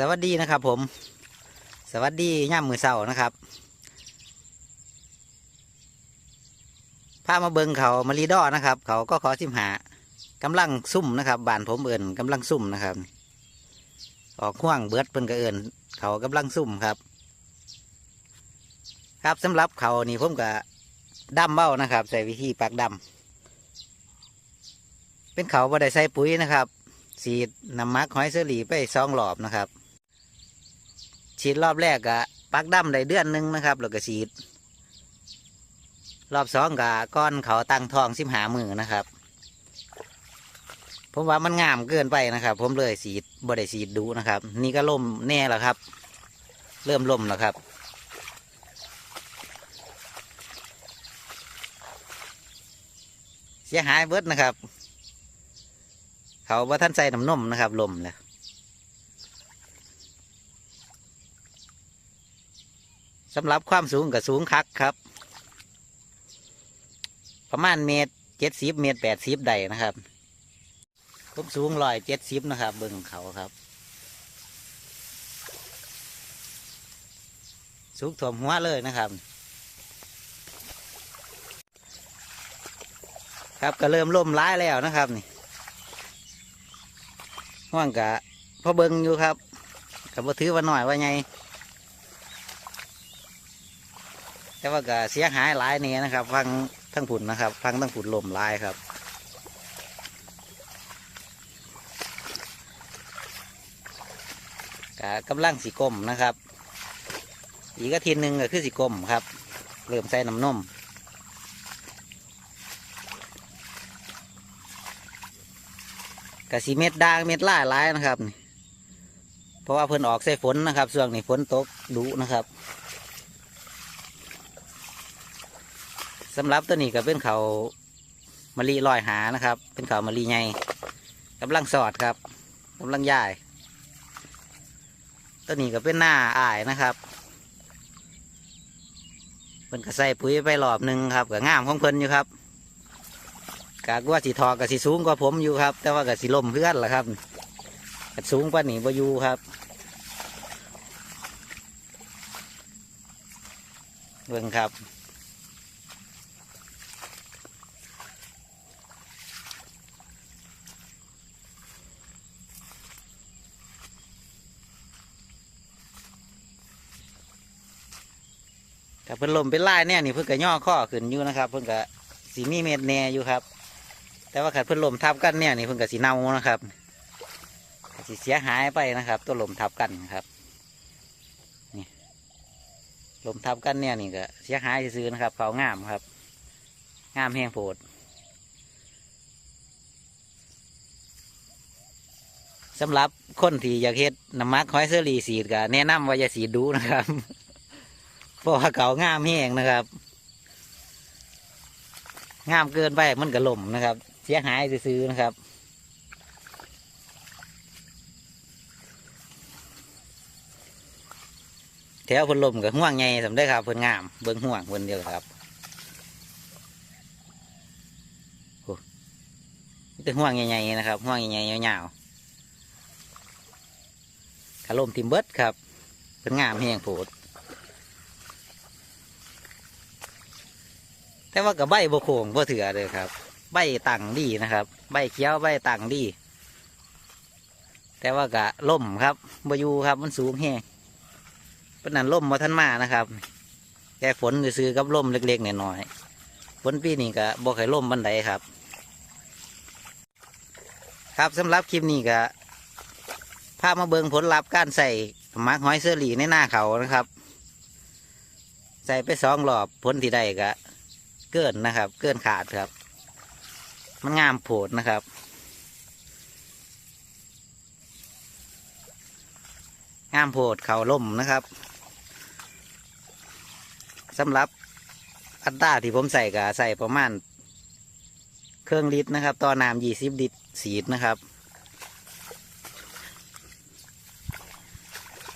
สวัสดีนะครับ ผม สวัสดีย่ามมือเสานะครับพามาเบิงเขามารีดอนะครับ เขาก็ขอสิมหากำลังซุ่มนะครับบานผมเอิญกำลังซุ่มนะครับ ออกห่วงเบิดเพิ่นก็เอิญเขากำลังซุ่มครับ ครับสำหรับเขานี่ผมก็ดำเบ้านะครับ ใส่วิธีปักดำเป็นเขาบ่ได้ใส่ปุ๋ยนะครับฉีน้ำมักหอยเสรีไปสองรอบนะครับ ฉีดรอบแรกกะปักดำได้เดือนหนึ่งนะครับแล้วก็ฉีด รอบสองกะก้อนเขาตั้งทองสิบหามือนะครับ ผมว่ามันงามเกินไปนะครับ ผมเลยฉีดบ่ได้ฉีดดูนะครับ นี่ก็ล่มแน่แล้วครับ เริ่มล่มแล้วครับเสียหายเบิดนะครับ เขาว่าท่านใส่น้ำนมนะครับ ลมแล้ว สำหรับความสูงกับสูงคักครับ ประมาณเมตรเจ็ดสิบเมตรแปดสิบได้นะครับผมสูงร้อยเจ็ดสิบนะครับ เบิ่งเขาครับ สูงถ่วมหัวเลยนะครับ ครับก็เริ่มล่มร้ายแล้วนะครับนี่ห่วงกะพอเบิงอยู่ครับกับบ่ถือว่าหน่อยว่าไง แต่ว่าก็เสียหายหลายเนี่ยนะครับ ฟังทั้งผุนนะครับ ฟังทั้งผุนลมลายครับกะกำลังสีกลมนะครับ อีกอาทิตย์หนึ่งก็คือสีกลมครับ เริ่มใส่น้ำนมกะสีเม็ดด่างเม็ดล่าหลายนะครับนี่เพราะว่าเพิ่นออกใส่ฝนนะครับช่วงนี้ฝนตกดุนะครับ สำหรับตัวนี้ก็เป็นเขามะลิลอยหานะครับ เป็นเขามะลิใหญ่กำลังสอดครับกำลังย่ายตัวนี้ก็เป็นหน้าอ้ายนะครับเพิ่นก็ใส่ปุ๋ยไปรอบหนึ่งครับก็งามของเพิ่นอยู่ครับกากว่าสีทอกับสีสูงกว่าผมอยู่ครับ แต่ว่ากับสีลมเพื่อนล่ะครับกสูงกว่าหนีบ่อยู่ครับเบิ่งครับ แต่เพิ่นลมเป็นลายเนี่ยนี่เพิ่นก็ย่อข้อขึ้นอยู่นะครับเพิ่นก็สีมีเม็ดแหน่อยู่ครับ แต่ว่าขัดเพิ่นลมทับกันเนี่ยนี่เพิ่นก็สีเน่านะครับสิเสียหายไปนะครับ ตัวลมทับกันนะครับนี่ลมทับกันเนี่ยนี่ก็เสียหายซื้อนะครับเขางามครับ งามแห้งโพดสำหรับคนที่อยากเฮ็ดน้ำมักหอยเซอรี่สีดก็แนะนำว่าอย่าสีดูนะครับ เพราะว่าเขางามแห้งนะครับ งามเกินไปมันก็ล่มนะครับ เสียหายซื้อนะครับแถวพิ่นลมกับห่วงใหญ่สำได้ครับเพิ่นงามเบิ่งห่วงเพิ่นเดียวครับโอ้มีแต่ห่วงใหญ่ๆนะครับห่วงใหญ่ๆยาวๆขาลมทิมเบิร์ดครับเพิ่นงามแห้งโผด แต่ว่ากับใบโบโคงบ่เถื่อเลยครับ ใบต่างดีนะครับ ใบเขียวใบต่างดี แต่ว่ากะล่มครับบอยูครับมันสูงแห้งเป็นนันล่มมาท่านมานะครับแค่ฝนซื้อกับล่มเล็กๆหน่อยๆฝนปีนี้ก็บ่เคยล่มบันไดครับ ครับสำหรับคลิปนี้ก็พามาเบิงผลลัพธ์การใส่มักหอยเสรีในหน้าเขานะครับ ใส่ไปสองรอบผลที่ได้ก็ เกินนะครับ เกินขาดครับ มันงามโผดนะครับ งามโผดเขาล่มนะครับสำหรับอัตราที่ผมใส่ก็ใส่ประมาณ เครื่องลิตรนะครับต่อน้ำยี่สิบลิตรสีดนะครับ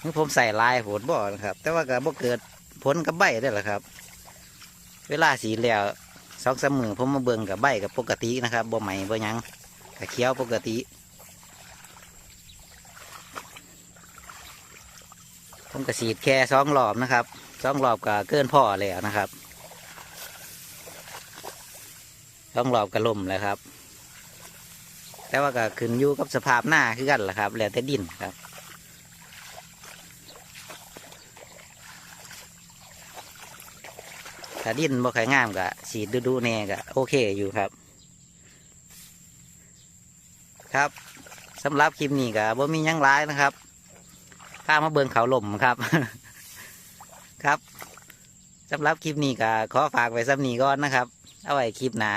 นี่ผมใส่ลายโหดบ่อนะครับ แต่ว่าก็บ่เกิดผลกับใบได้หรอครับ เวลาสีแล้วสองสามมือผมมาเบิ่งกับใบกับปกตินะครับบ่ใหม่บ่ยังกับเขียวปกติ ผมก็ฉีดแค่สองรอบนะครับสองรอบก็เกินพ่อแล้วนะครับสองรอบก็ล่มแล้วครับ แต่ว่าก็ขึ้นอยู่กับสภาพหน้าคือกันแหละครับ แล้วแต่ดินครับ ถ้าดินบ่ค่อยงามก็ฉีดดูๆแน่ก็โอเคอยู่ครับ ครับสำหรับคลิปนี้ก็บ่มียังร้ายนะครับข้ามาเบิงเขาหล่มครับ ครับสำหรับคลิปนี้ก็ขอฝากไว้สำนีก่อนนะครับ เอาไว้คลิปหน้า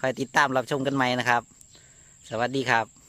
คอยติดตามรับชมกันใหม่นะครับ สวัสดีครับ